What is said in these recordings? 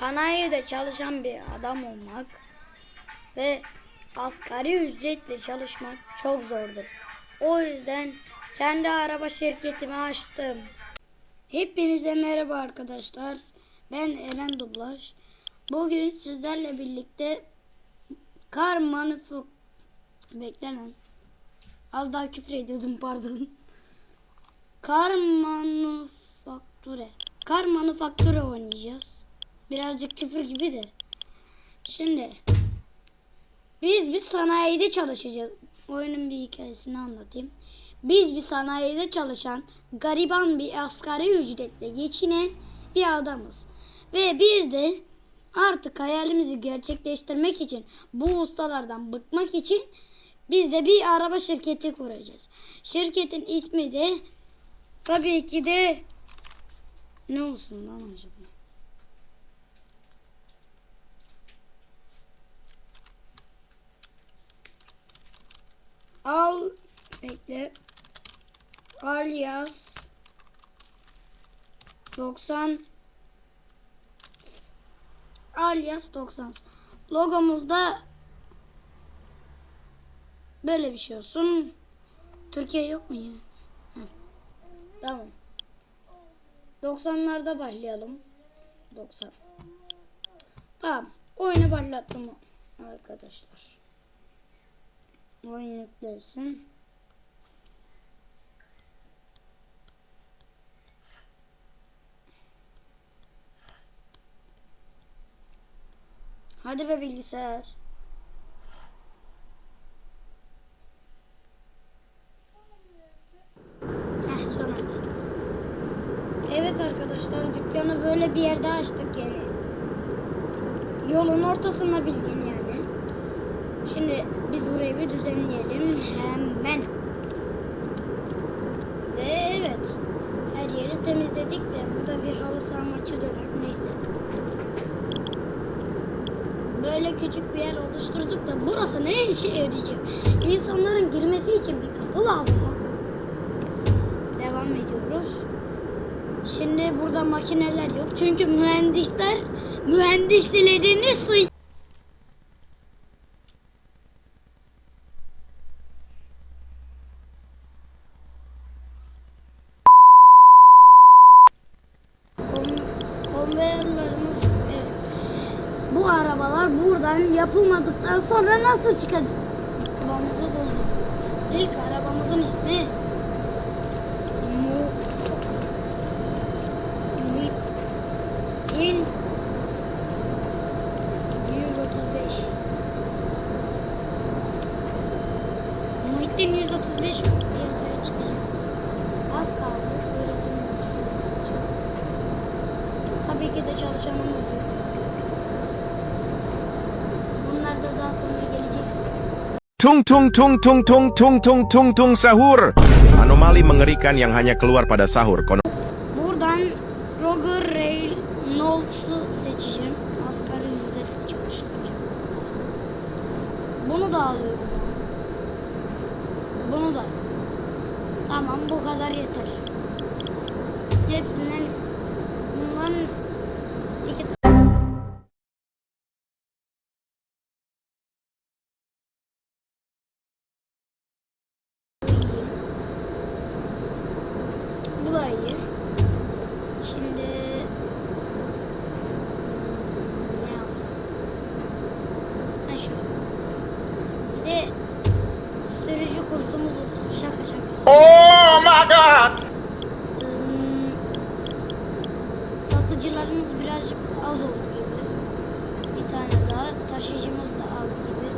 sanayide çalışan bir adam olmak ve asgari ücretle çalışmak çok zordur. O yüzden kendi araba şirketimi açtım. Hepinize merhaba arkadaşlar. Ben Eren Dublaj. Bugün sizlerle birlikte kar manufak... Bekle lan. Az daha küfür ediyordum pardon. Kar manufakture. Kar manufakture oynayacağız. Birazcık küfür gibi de. Şimdi biz bir sanayide çalışacağız. Oyunun bir hikayesini anlatayım. Biz bir sanayide çalışan gariban bir asgari ücretle geçinen bir adamız. Ve biz de artık hayalimizi gerçekleştirmek için bu ustalardan bıkmak için biz de bir araba şirketi kuracağız. Şirketin ismi de tabii ki de ne olsun lan acaba? Al bekle. Alias 90 Alias 90 Logomuzda böyle bir şey olsun. Türkiye yok mu ya? Heh. Tamam. 90'larda başlayalım. 90. Tamam. Oyunu başlattım arkadaşlar. Oyun yüklensin. Hadi be bilgisayar. Heh sonunda. Evet arkadaşlar dükkanı böyle bir yerde açtık yani. Yolun ortasında bildiğin yani. Şimdi biz burayı bir düzenleyelim hemen. Ve evet. Her yeri temizledik de burada bir halı saha maçı döner. Neyse. Böyle küçük bir yer oluşturduk da burası ne işe yarayacak? İnsanların girmesi için bir kapı lazım. Devam ediyoruz. Şimdi burada makineler yok. Çünkü mühendisler mühendislerini sıy Bu arabalar buradan yapılmadıktan sonra nasıl çıkacak? Arabamızı bulduk. İlk arabamızın ismi Tabii ki de çalışanımız yok. Bunlar da daha sonra geleceksin. Tung tung tung tung tung tung tung tung tung sahur. Anomali mengerikan yang hanya keluar pada sahur. Konon Taşıyıcımız da az gibi.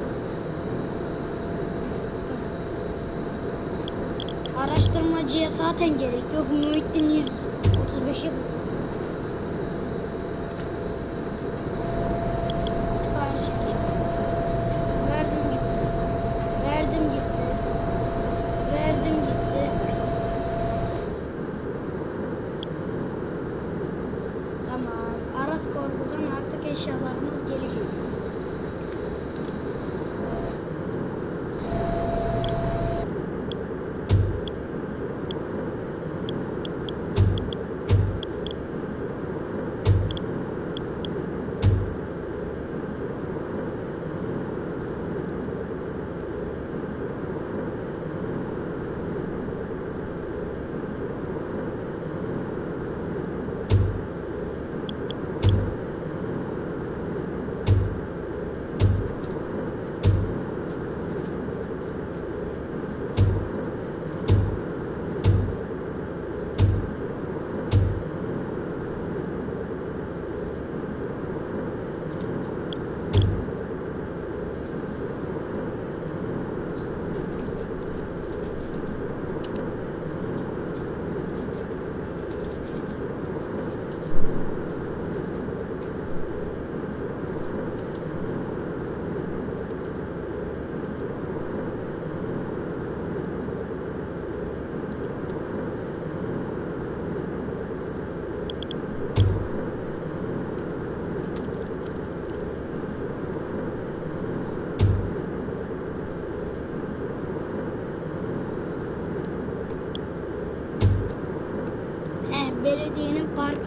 Araştırmacıya zaten gerek yok. Muhittin 135'i bu.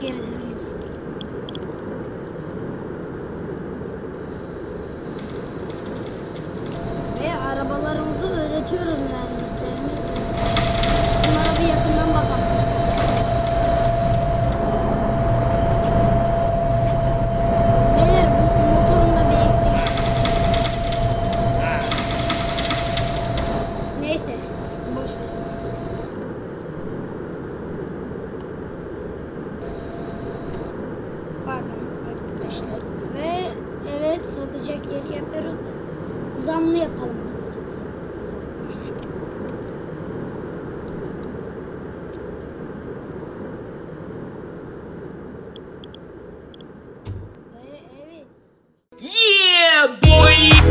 geliriz.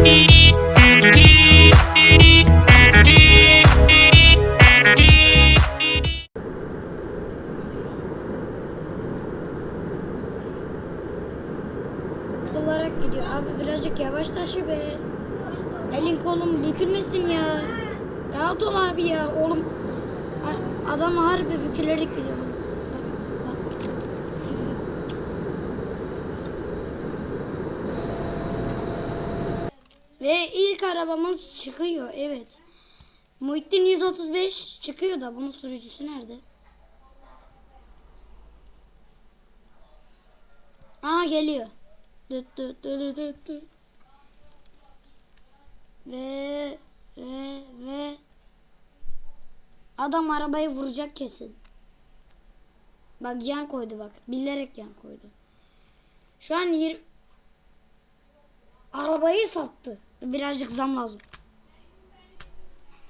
Thank you. Ve ilk arabamız çıkıyor. Evet. Muhittin 135 çıkıyor da bunun sürücüsü nerede? Aa geliyor. Dıt dıt dıt dıt dıt. Ve ve ve adam arabayı vuracak kesin. Bak yan koydu bak. Bilerek yan koydu. Şu an 20 arabayı sattı. Birazcık zam lazım.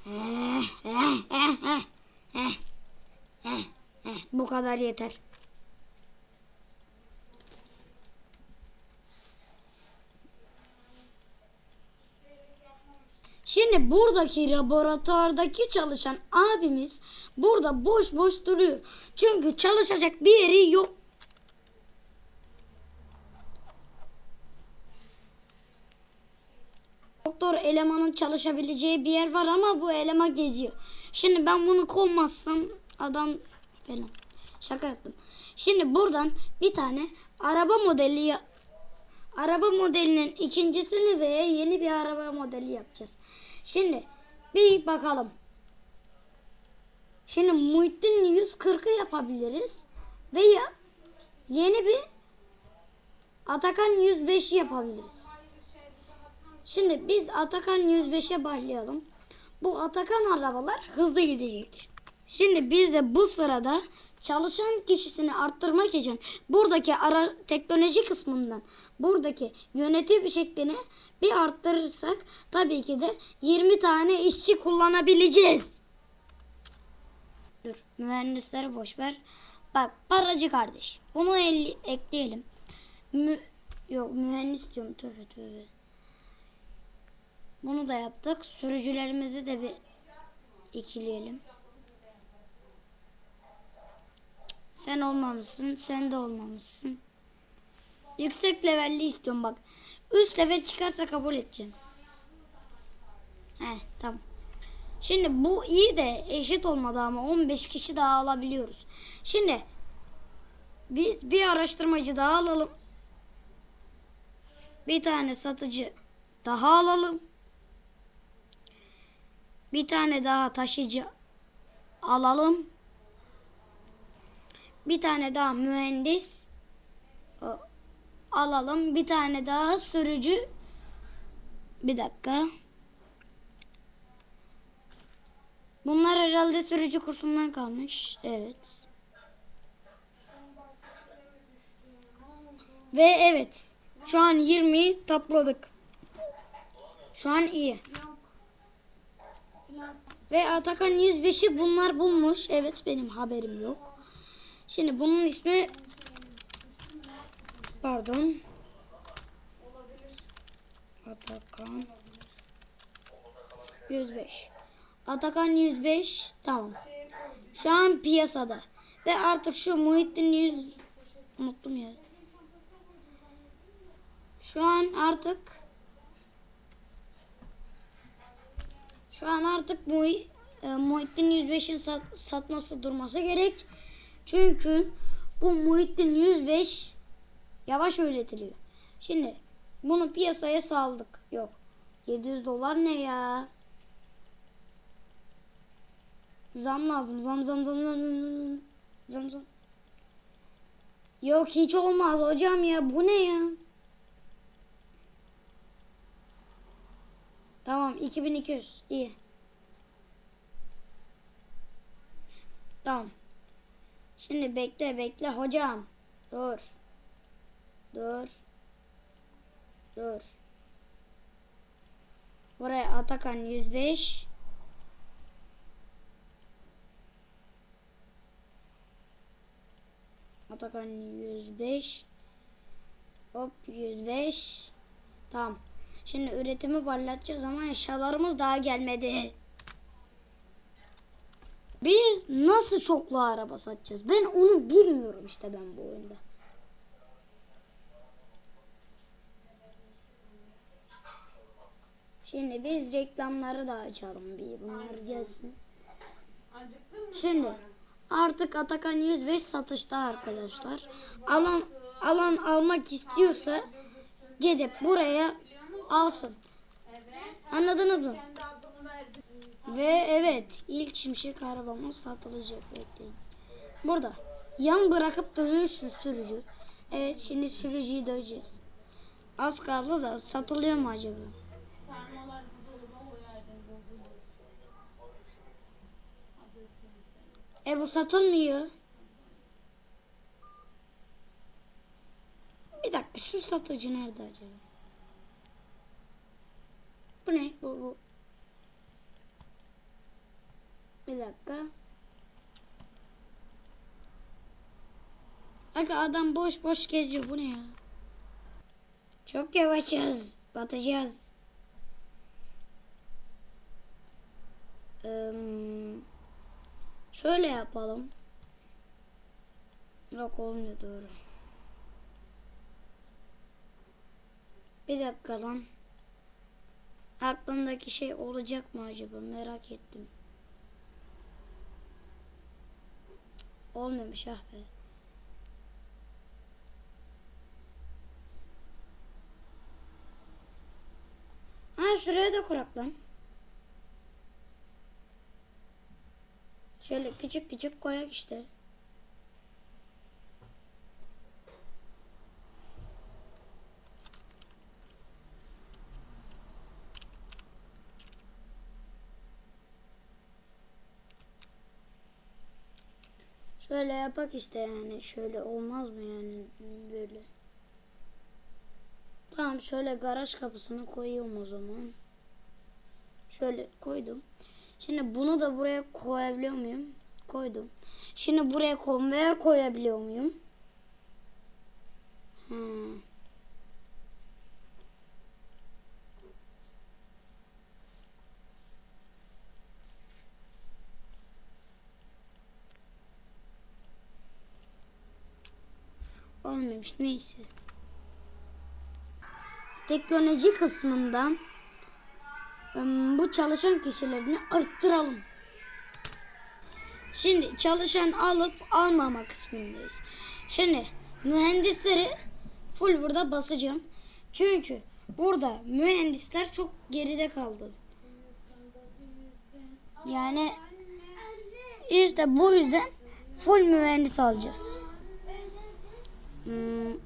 Bu kadar yeter. Şimdi buradaki laboratuvardaki çalışan abimiz burada boş boş duruyor. Çünkü çalışacak bir yeri yok. Doktor elemanın çalışabileceği bir yer var ama bu eleman geziyor. Şimdi ben bunu kovmazsam adam falan. Şaka yaptım. Şimdi buradan bir tane araba modeli araba modelinin ikincisini ve yeni bir araba modeli yapacağız. Şimdi bir bakalım. Şimdi Muhittin 140'ı yapabiliriz. Veya yeni bir Atakan 105'i yapabiliriz. Şimdi biz Atakan 105'e başlayalım. Bu Atakan arabalar hızlı gidecek. Şimdi biz de bu sırada çalışan kişisini arttırmak için buradaki ara teknoloji kısmından buradaki yönetim şeklini bir arttırırsak tabii ki de 20 tane işçi kullanabileceğiz. Dur mühendisleri boş ver. Bak paracı kardeş. Bunu el- ekleyelim. Mü Yok mühendis diyorum tövbe tövbe. Bunu da yaptık. Sürücülerimizi de bir ikileyelim. Sen olmamışsın, sen de olmamışsın. Yüksek levelli istiyorum bak. Üst level çıkarsa kabul edeceğim. He tamam. Şimdi bu iyi de eşit olmadı ama 15 kişi daha alabiliyoruz. Şimdi biz bir araştırmacı daha alalım. Bir tane satıcı daha alalım. Bir tane daha taşıcı alalım. Bir tane daha mühendis e, alalım. Bir tane daha sürücü. Bir dakika. Bunlar herhalde sürücü kursundan kalmış. Evet. Ve evet. Şu an 20'yi topladık. Şu an iyi. Ve Atakan 105'i bunlar bulmuş. Evet benim haberim yok. Şimdi bunun ismi pardon. Atakan 105. Atakan 105 tamam. Şu an piyasada. Ve artık şu Muhittin 100 unuttum ya. Şu an artık şu an artık Muhi, e, Muhittin 105'in sat, satması durması gerek. Çünkü Bu Muhittin 105 yavaş öğretiliyor. Şimdi bunu piyasaya saldık. Yok. 700 dolar ne ya? Zam lazım. Zam zam zam zam. Zam zam. Yok hiç olmaz hocam ya. Bu ne ya? Tamam 2200 iyi. Tamam. Şimdi bekle bekle hocam. Dur. Dur. Dur. Buraya Atakan 105. Atakan 105. Hop 105. Tamam. Şimdi üretimi parlatacağız ama eşyalarımız daha gelmedi. Biz nasıl çoklu araba satacağız? Ben onu bilmiyorum işte ben bu oyunda. Şimdi biz reklamları da açalım bir bunlar gelsin. Şimdi artık Atakan 105 satışta arkadaşlar. Alan alan almak istiyorsa gidip buraya alsın. Anladınız mı? Ve evet ilk şimşek arabamız satılacak bekleyin. Burada yan bırakıp duruyor şu sürücü. Evet şimdi sürücüyü döveceğiz. Az kaldı da satılıyor mu acaba? E bu satılmıyor. Bir dakika şu satıcı nerede acaba? Bu. Bir dakika. Aga adam boş boş geziyor. Bu ne ya? Çok yavaşız. Batacağız. Eee, şöyle yapalım. Yok olmuyor doğru. Bir dakika lan. Aklımdaki şey olacak mı acaba merak ettim. Olmamış ah be. Ha şuraya da kurak lan. Şöyle küçük küçük koyak işte. Şöyle yapak işte yani şöyle olmaz mı yani böyle. Tamam şöyle garaj kapısını koyuyorum o zaman. Şöyle koydum. Şimdi bunu da buraya koyabiliyor muyum? Koydum. Şimdi buraya konveyör koyabiliyor muyum? Hmm. Olmamış neyse. Teknoloji kısmından bu çalışan kişilerini arttıralım. Şimdi çalışan alıp almama kısmındayız. Şimdi mühendisleri full burada basacağım. Çünkü burada mühendisler çok geride kaldı. Yani işte bu yüzden full mühendis alacağız. Hmm,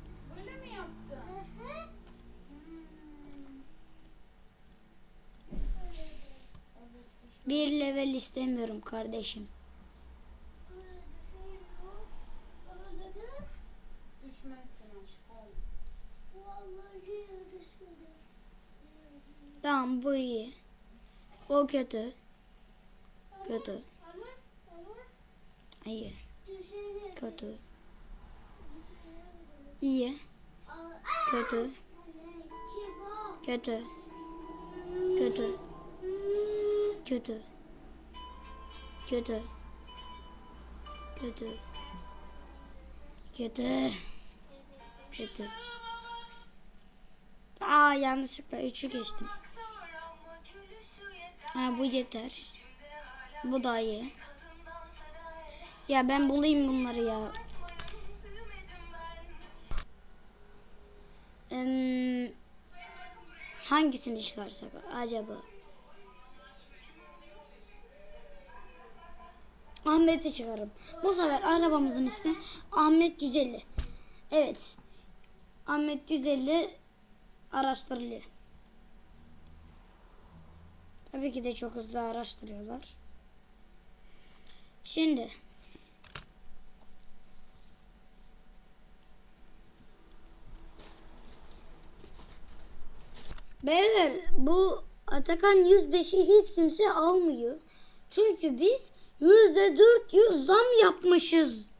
bir level istemiyorum kardeşim. Tamam bu iyi. O kötü. Kötü. İyi. Kötü. İyi. Kötü. Kötü. Kötü. Kötü. Kötü. Kötü. Kötü. Kötü. Aa yanlışlıkla üçü geçtim. Ha bu yeter. Bu da iyi. Ya ben bulayım bunları ya. Hangisini çıkarsak acaba? Ahmet'i çıkarım. Bu sefer arabamızın ismi Ahmet 150. Evet. Ahmet 150 araştırılıyor. Tabii ki de çok hızlı araştırıyorlar. Şimdi Beyler bu Atakan 105'i hiç kimse almıyor. Çünkü biz %400 zam yapmışız.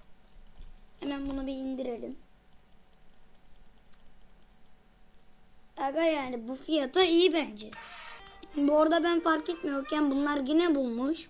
Hemen bunu bir indirelim. Aga yani bu fiyata iyi bence. Bu arada ben fark etmiyorken bunlar yine bulmuş.